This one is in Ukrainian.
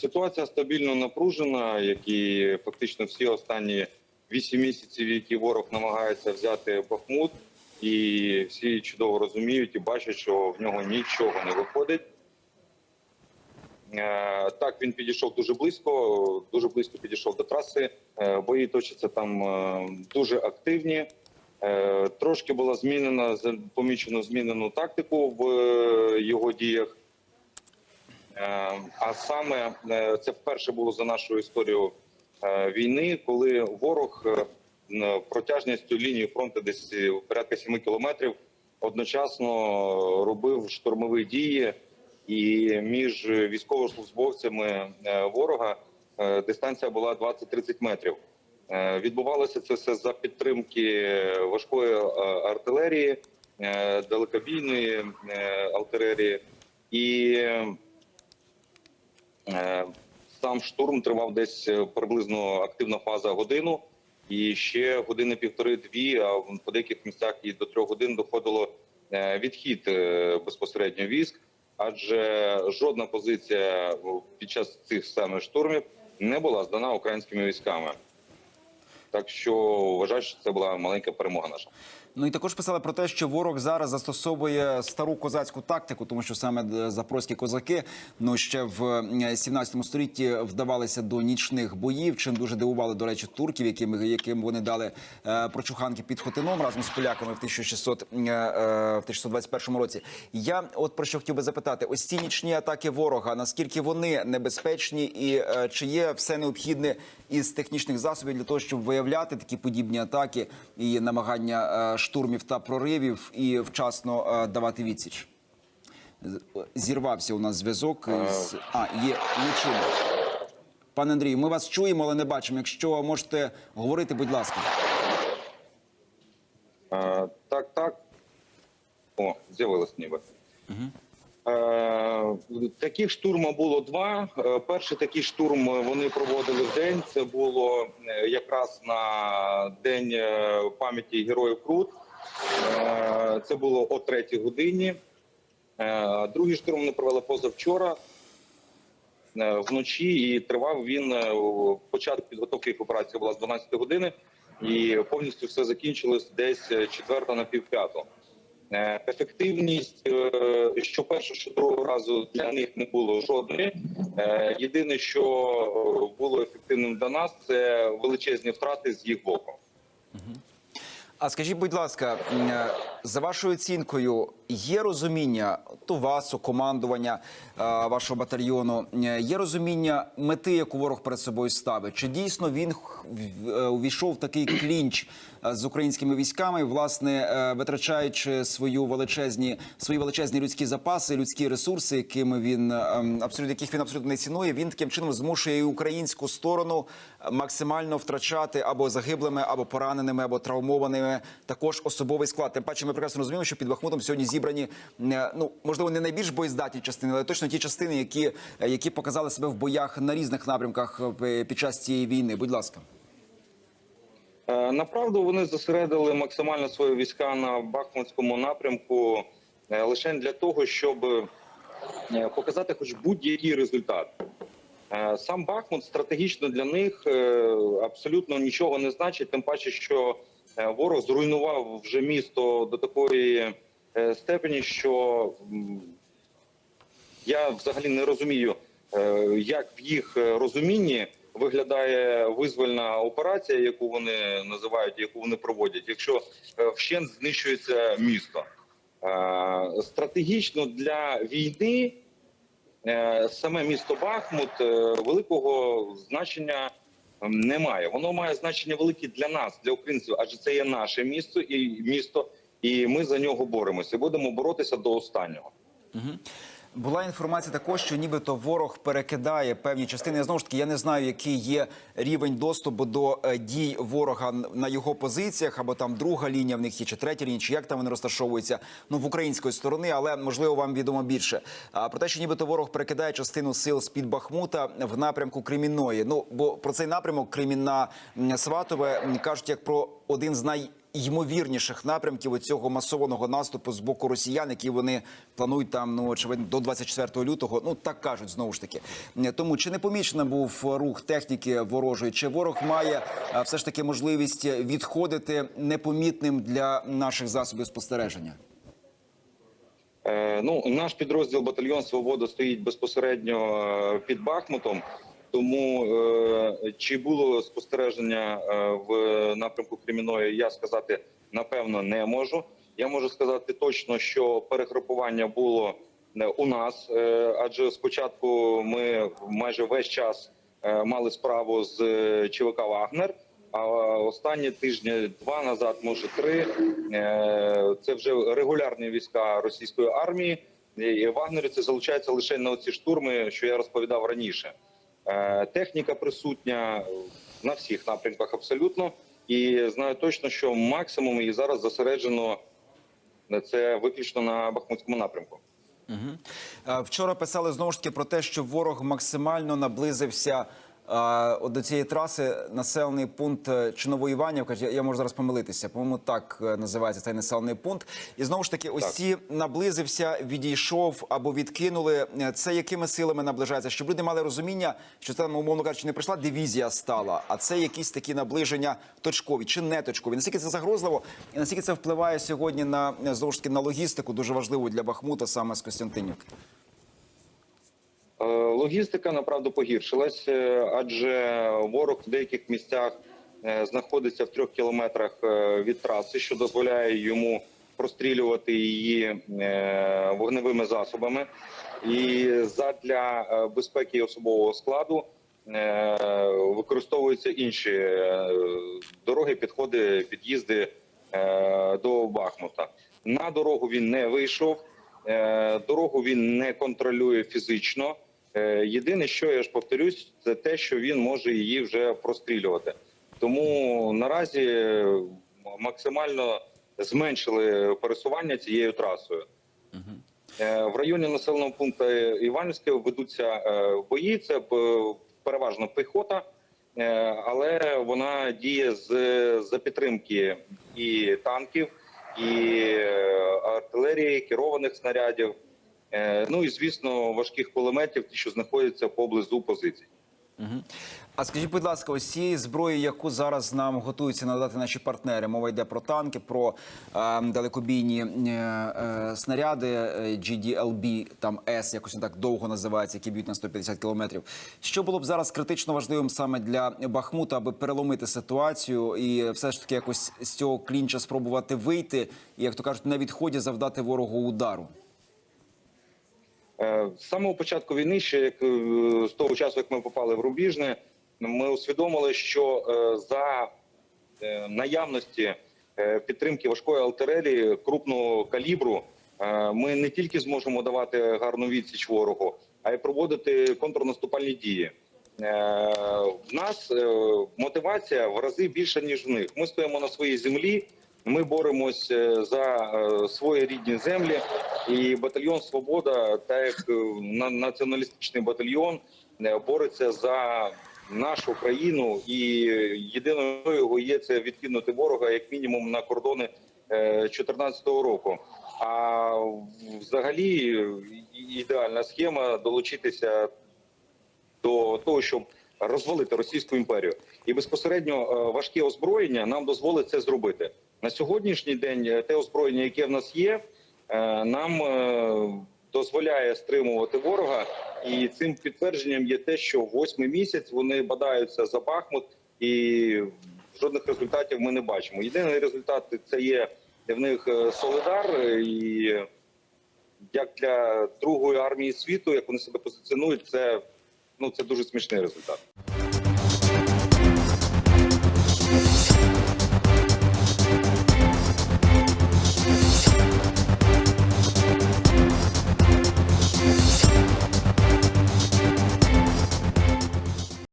Ситуація стабільно напружена, як і фактично всі останні вісім місяців, які ворог намагається взяти Бахмут, і всі чудово розуміють і бачать, що в нього нічого не виходить. Е, Так, він підійшов дуже близько, дуже близько підійшов до траси. Е, Бої точаться там е, дуже активні. Трошки була змінена помічено змінену тактику в його діях. Е, А саме е, це вперше було за нашу історію е, війни, коли ворог протяжністю лінії фронту десь порядка 7 кілометрів одночасно робив штурмові дії, і між військовослужбовцями ворога дистанція була 20-30 метрів. Відбувалося це все за підтримки важкої артилерії, далекобійної артилерії. І Сам штурм тривав десь е, приблизно активна фаза годину, і ще години півтори-дві, а по деяких місцях і до трьох годин доходило е, відхід е, безпосередньо військ, адже жодна позиція під час цих самих штурмів не була здана українськими військами. Так що вважаю, що це була маленька перемога наша. Ну і також писали про те, що ворог зараз застосовує стару козацьку тактику, тому що саме е, запорозькі козаки ну ще в е, 17 столітті вдавалися до нічних боїв. Чим дуже дивували, до речі, турків, яким, яким вони дали е, прочуханки під Хотином разом з поляками в 1600, е, е, в 1621 році. Я от про що хотів би запитати: ось ці нічні атаки ворога, наскільки вони небезпечні, і е, чи є все необхідне із технічних засобів для того, щоб виявляти такі подібні атаки і намагання е, штурмів та проривів і вчасно е, давати відсіч? Зірвався у нас зв'язок з а є личина. Пане Андрію, ми вас чуємо, але не бачимо. Якщо можете говорити, будь ласка. А, Так, так. О, з'явилось ніби. Е, Таких штурмів було два. Е, Перший такий штурм вони проводили в день. Це було е, якраз на день е, пам'яті героїв Крут. Е, Це було о третій годині. Е, Другий штурм вони провели позавчора е, вночі, і тривав він е, початок підготовки їх операції була з 12 години, і повністю все закінчилось десь е, четверта на півп'яту. Е, Ефективність, е, що першого, що другого разу для них не було жодної. Е, Єдине, що було ефективним для нас, це величезні втрати з їх боку. А скажіть, будь ласка, е, за вашою оцінкою, є розуміння у вас, у командування е, вашого батальйону, е, є розуміння мети, яку ворог перед собою ставить? Чи дійсно він увійшов в такий клінч з українськими військами, власне, витрачаючи свою величезні свої величезні людські запаси, людські ресурси, якими він ем, абсолютно яких він абсолютно не цінує, він таким чином змушує і українську сторону максимально втрачати або загиблими, або пораненими, або травмованими також особовий склад. Тим паче, ми прекрасно розуміємо, що під Бахмутом сьогодні зібрані е, ну можливо не найбільш боєздатні частини, але точно ті частини, які, е, які показали себе в боях на різних напрямках е, під час цієї війни. Будь ласка. Е, Направду вони зосередили максимально свої війська на Бахмутському напрямку е, лише для того, щоб е, показати хоч будь-який результат. Е, Сам Бахмут стратегічно для них е, абсолютно нічого не значить, тим паче, що е, ворог зруйнував вже місто до такої е, степені, що я взагалі не розумію, е, як в їх е, розумінні виглядає визвольна операція, яку вони називають, яку вони проводять, якщо е, вщент знищується місто. Е, Стратегічно для війни е, саме місто Бахмут е, великого значення немає. Воно має значення велике для нас, для українців, адже це є наше місто і місто, і ми за нього боремося. Будемо боротися до останнього. Була інформація також, що нібито ворог перекидає певні частини. Я, Знову ж таки, я не знаю, який є рівень доступу до е, дій ворога на його позиціях, або там друга лінія в них є, чи третя лінія, чи як там вони розташовуються ну в української сторони, але можливо вам відомо більше. А про те, що нібито ворог перекидає частину сил з під Бахмута в напрямку Кремінної. Ну бо про цей напрямок Кремінна Сватове кажуть як про один з найймовірніших напрямків цього масованого наступу з боку росіян, які вони планують там, ну очевидно, до 24 лютого. Ну так кажуть знову ж таки. Тому чи не помічено був рух техніки ворожої? Чи ворог має е, все ж таки можливість відходити непомітним для наших засобів спостереження? Е, Ну, наш підрозділ батальйон Свобода стоїть безпосередньо е, під Бахмутом. Тому е, чи було спостереження е, в напрямку Креміної, я сказати напевно не можу. Я можу сказати точно, що перегрупування було е, у нас, е, адже спочатку ми майже весь час мали справу з ЧВК Вагнер. А останні тижні два назад, може три, це вже регулярні війська російської армії. І вагнерівці залучаються лише на оці штурми, що я розповідав раніше. Е, Техніка присутня на всіх напрямках абсолютно. І знаю точно, що максимум її зараз зосереджено це виключно на Бахмутському напрямку. Угу. Вчора писали знову ж таки про те, що ворог максимально наблизився до цієї траси. Населений пункт е, чи Новоіванівка. Я, можу зараз помилитися. По-моєму, так е, називається цей населений пункт. І знову ж таки, ось ці наблизився, відійшов або відкинули. Е, Це якими силами наближається? Щоб люди мали розуміння, що це, ну, умовно кажучи, не прийшла дивізія стала, а це якісь такі наближення точкові чи не точкові. Наскільки це загрозливо, і наскільки це впливає сьогодні на знову ж таки на логістику, дуже важливу для Бахмута, саме з Костянтинівки. Е, Логістика направду погіршилась, адже ворог в деяких місцях е, знаходиться в трьох кілометрах е, від траси, що дозволяє йому прострілювати її вогневими засобами. І задля безпеки особового складу використовуються інші дороги, підходи, під'їзди до Бахмута. На дорогу він не вийшов. Дорогу він не контролює фізично. Е, Єдине, що я ж повторюсь, це те, що він може її вже прострілювати. Тому наразі е, максимально зменшили пересування цією трасою. Е, В районі населеного пункту Іванівське ведуться бої. Це переважно піхота, але вона діє з за підтримки і танків, і артилерії, керованих снарядів. Е, Ну і звісно, важких кулеметів, ті, що знаходяться поблизу позицій. А скажіть, будь ласка, ось цієї зброї, яку зараз нам готуються надати наші партнери, мова йде про танки, про е, далекобійні е, е, снаряди е, GDLB, там S, якось так довго називається, які б'ють на 150 кілометрів. Що було б зараз критично важливим саме для Бахмута, аби переломити ситуацію і все ж таки якось з цього клінча спробувати вийти, і як то кажуть, на відході завдати ворогу удару? Е, З самого початку війни, ще як е, з того часу, як ми попали в Рубіжне, ми усвідомили, що е, за наявності підтримки важкої альтерелі крупного калібру ми не тільки зможемо давати гарну відсіч ворогу, а й проводити контрнаступальні дії. В нас мотивація в рази більша ніж в них. Ми стоїмо на своїй землі. Ми боремось е, за е, свої рідні землі, і батальйон Свобода, так як на- націоналістичний батальйон, бореться за нашу країну, і єдиною його є це відкинути ворога як мінімум на кордони 2014 року. А взагалі ідеальна схема долучитися до того, щоб розвалити Російську імперію, і безпосередньо е, важке озброєння нам дозволить це зробити на сьогоднішній день. е, Те озброєння, яке в нас є, е, нам е, дозволяє стримувати ворога, і цим підтвердженням є те, що восьмий місяць вони бадаються за Бахмут, і жодних результатів ми не бачимо. Єдиний результат це є в них Солидар і як для другої армії світу, як вони себе позиціонують, це ну це дуже смішний результат.